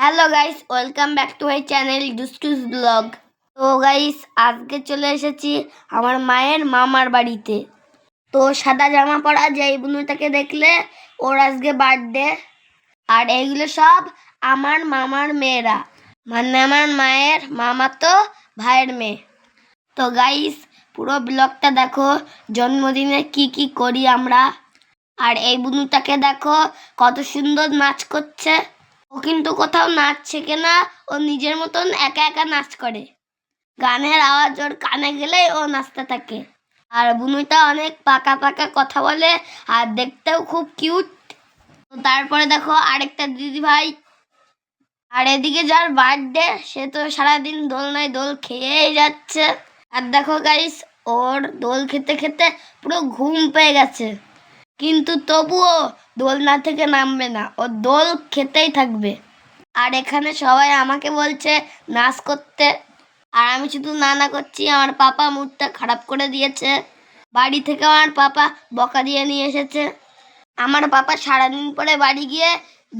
Hello guys welcome back to my channel দুস্টুস vlog তো guys আজকে চলে এসেছি আমার মায়ের মামার বাড়িতে। তো, সাদা জামা পরা এই বুনুটাকে দেখলে ওর আজকে বার্থডে আর এইগুলো সব আমার মামার মেয়েরা। মানে আমার মায়ের মামা তো ভাইয়ের মেয়ে। তো গাইস পুরো ব্লগটা দেখো, জন্মদিনে কি কি করি আমরা। আর এই বুনুটাকে দেখো, কত সুন্দর নাচ করছে। ও কিন্তু কোথাও নাচ শেখে না ও নিজের মতন একা একা নাচ করে। গানের আওয়াজ ওর কানে গেলেই ও নাচতে থাকে। আর বুনুটা অনেক পাকা পাকা কথা বলে আর দেখতেও খুব কিউট। তারপরে দেখো আরেকটা দিদি ভাই আর এদিকে যার বার্থডে, সে তো সারাদিন দোলনায় দোল খেয়েই যাচ্ছে। আর দেখো গাইস ওর দোল খেতে খেতে পুরো ঘুম পেয়ে গেছে। কিন্তু তবুও দোলনা থেকে নামবে না, ও দোল খেতেই থাকবে। আর এখানে সবাই আমাকে বলছে, নাচ করতে। আর আমি শুধু না না করছি, আমার পাপা মুডটা খারাপ করে দিয়েছে। বাড়ি থেকে আমার পাপা বকা দিয়ে নিয়ে এসেছে। আমার পাপা সারাদিন পরে বাড়ি গিয়ে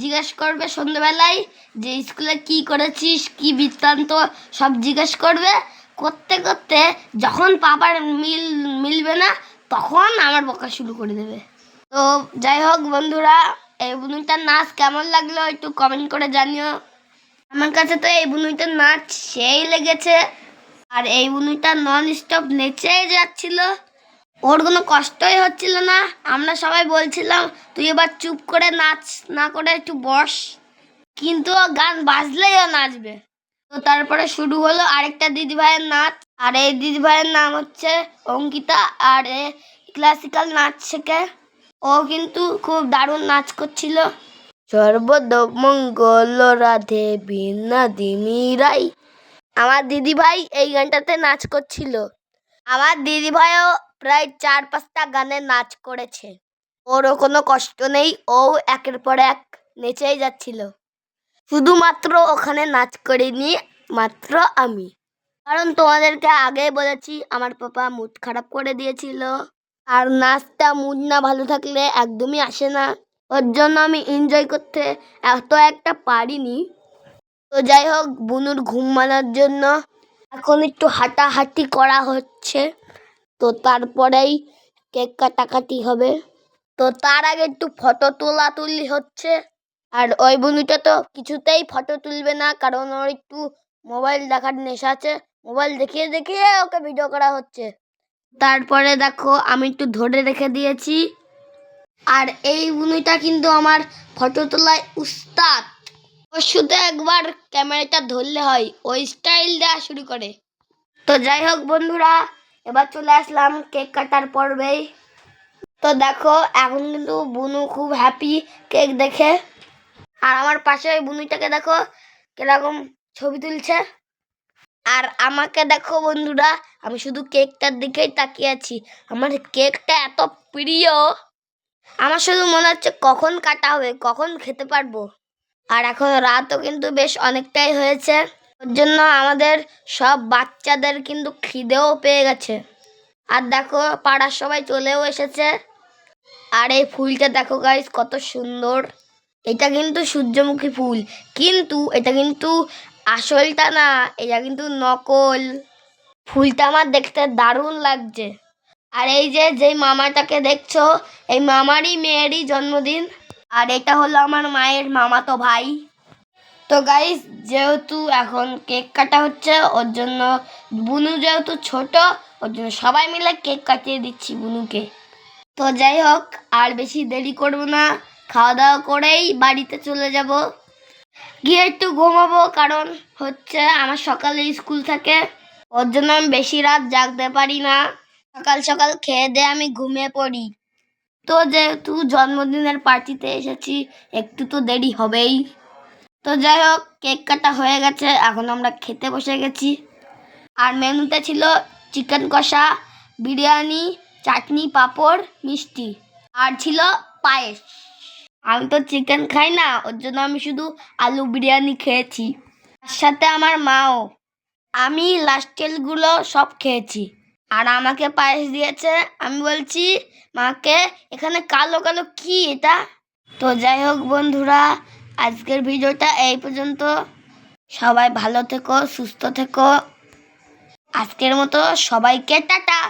জিজ্ঞেস করবে সন্ধ্যেবেলায় যে, স্কুলে কি করেছিস? কি বৃত্তান্ত? সব জিজ্ঞেস করবে। করতে করতে যখন পাপার মিল, মিলবে না, তখন আমার বকা শুরু করে দেবে। তো যাই হোক বন্ধুরা, এই বুনুইটার নাচ কেমন লাগল একটু কমেন্ট করে জানিও। আমার কাছে তো এই বুনুইটার নাচ সেই লেগেছে। আর এই বুনুইটা নন স্টপ নেচেই যাচ্ছিল। ওর কোনো কষ্টই হচ্ছিল না। আমরা সবাই বলছিলাম, তুই এবার চুপ করে নাচ, না করে একটু বস। কিন্তু গান বাজলেই ও নাচবে। তো তারপরে শুরু হলো আরেকটা দিদি ভাইয়ের নাচ। আর এই দিদি ভাইয়ের নাম হচ্ছে অঙ্কিতা। আর এ ক্লাসিক্যাল নাচ শেখে। ও কিন্তু খুব দারুণ নাচ করছিল। সর্বদ মঙ্গল রাধে বিনা দিনী রাই আমার দিদি ভাই এই গানটাতে নাচ করছিল। আমার দিদি ভাইও প্রায় চার পাঁচটা গানে নাচ করেছে। ওরও কোনো কষ্ট নেই, ও একের পর এক নেচেই যাচ্ছিল। শুধুমাত্র ওখানে নাচ করিনি, মাত্র আমি। কারণ তোমাদেরকে আগেই বলেছি, আমার পাপা মুড খারাপ করে দিয়েছিল। আর নাচটা মুড না ভালো থাকলে একদমই আসে না। ওর জন্য আমি এনজয় করতে এত একটা পারিনি। তো যাই হোক, বুনুর ঘুম মানার জন্য এখন একটু হাঁটাহাঁটি করা হচ্ছে। তো তারপরেই কেক কাটাকাটি হবে। তো তার আগে একটু ফটো তোলা তুলি হচ্ছে। আর ওই বুনুটা তো কিছুতেই ফটো তুলবে না, কারণ ওর একটু মোবাইল দেখার নেশা আছে। মোবাইল দেখিয়ে দেখিয়ে ওকে ভিডিও করা হচ্ছে। তারপরে দেখো, আমি একটু ধরে রেখে দিয়েছি। আর এই বুনুইটা কিন্তু আমার ফটো তোলায় উস্তাদ। শুধু একবার ক্যামেরাটা ধরলে হয়, ওই স্টাইল দেওয়া শুরু করে। তো যাই হোক বন্ধুরা, এবার চলে আসলাম কেক কাটার পর্বেই তো দেখো, এখন কিন্তু বুনু খুব হ্যাপি কেক দেখে। আর আমার পাশে ওই বুনুইটাকে দেখো, কীরকম ছবি তুলছে। আর আমাকে দেখো বন্ধুরা, আমি শুধু কেকটার দিকেই তাকিয়ে আছি। আমার কেকটা এত প্রিয়, আমার শুধু মনে হচ্ছে কখন কাটা হবে, কখন খেতে পারব। আর এখন রাতও কিন্তু বেশ অনেকটাই হয়েছে, ওর জন্য আমাদের সব বাচ্চাদের কিন্তু খিদেও পেয়ে গেছে। আর দেখো, পাড়ার সবাই চলেও এসেছে। আর এই ফুলটা দেখো গাইস কত সুন্দর। এটা কিন্তু সূর্যমুখী ফুল, কিন্তু এটা কিন্তু আসলটা না, এটা কিন্তু নকল। ফুলটা আমার দেখতে দারুণ লাগছে। আর এই যে, যেই মামাটাকে দেখছ, এই মামারই মেয়েরই জন্মদিন। আর এটা হলো আমার মায়ের মামাতো ভাই। তো গাইস যেহেতু এখন কেক কাটা হচ্ছে, ওর জন্য বুনু যেহেতু ছোট, ওর জন্য সবাই মিলে কেক কাটিয়ে দিচ্ছি বুনুকে। তো যাই হোক, আর বেশি দেরি করব না। খাওয়া দাওয়া করেই বাড়িতে চলে যাব। গিয়ে একটু ঘুমাবো, কারণ হচ্ছে আমার সকালে স্কুল থাকে। ওর জন্য আমি বেশি রাত জাগতে পারি না। সকাল সকাল খেয়ে দিয়ে আমি ঘুমিয়ে পড়ি। তো যেহেতু জন্মদিনের পার্টিতে এসেছি, একটু তো দেরি হবেই। তো যাই হোক, কেক কাটা হয়ে গেছে, এখন আমরা খেতে বসে গেছি। আর মেনুতে ছিল চিকেন কষা, বিরিয়ানি, চাটনি, পাঁপড়, মিষ্টি। আর ছিল পায়েস। আমি তো চিকেন খাই না, ওর জন্য আমি শুধু আলু বিরিয়ানি খেয়েছি। তার সাথে আমার মাও। আমি লাস্টেলগুলো সব খেয়েছি। আর আমাকে পায়েস দিয়েছে, আমি বলছি, মাকে, এখানে কালো কালো কি এটা? তো যাই হোক বন্ধুরা, আজকের ভিডিওটা এই পর্যন্ত। সবাই ভালো থেকো, সুস্থ থেকো। আজকের মতো সবাইকে টাটা।